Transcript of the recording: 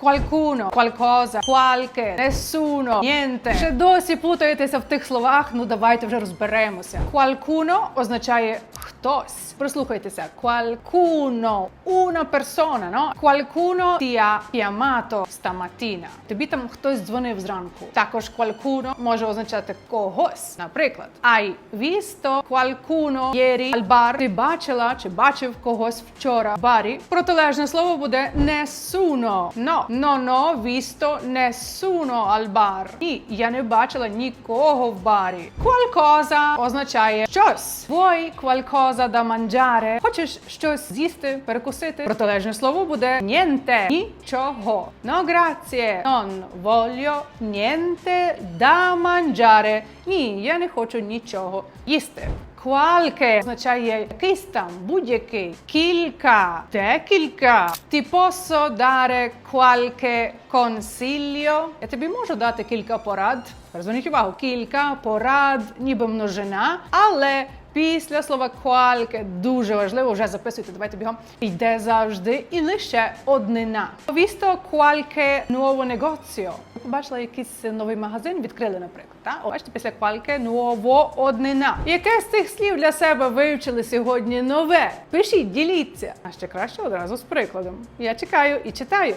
Qualcuno, qualcosa, qualche, nessuno, niente. Ще досі плутаєтеся в тих словах. Ну давайте вже розберемося. Qualcuno означає хтось. Прислухайтеся. Qualcuno, una persona, no? Qualcuno ti ha chiamato stamattina. Тобі там хтось дзвонив зранку. Також qualcuno може означати когось. Наприклад, hai visto qualcuno ieri al bar? Ти бачила чи бачив когось вчора в барі. Протилежне слово буде nessuno. No, non ho visto nessuno al bar. Ні, я не бачила нікого в барі. Qualcosa означає щось. Vuoi qualcosa da mangiare? Хочеш щось з'їсти, перекусити? Протилежне слово буде niente. Нічого. No, grazie. Non voglio niente da mangiare. Ні, я не хочу нічого їсти. Qualche означає якийсь там, будь-який, кілька, декілька. Ti posso dare qualche consiglio? Я тобі можу дати кілька порад. Зверніть увагу, кілька порад, ніби множина, але після слова qualche дуже важливо, вже записуйте, давайте бігом. Йде завжди і лише однина. Visto qualche nuovo negozio. Ви Побачили якийсь новий магазин, відкрили, наприклад. Та? О, бачите, після qualche nuovo однина. Яке з цих слів для себе вивчили сьогодні нове? Пишіть, діліться. А ще краще одразу з прикладом. Я чекаю і читаю.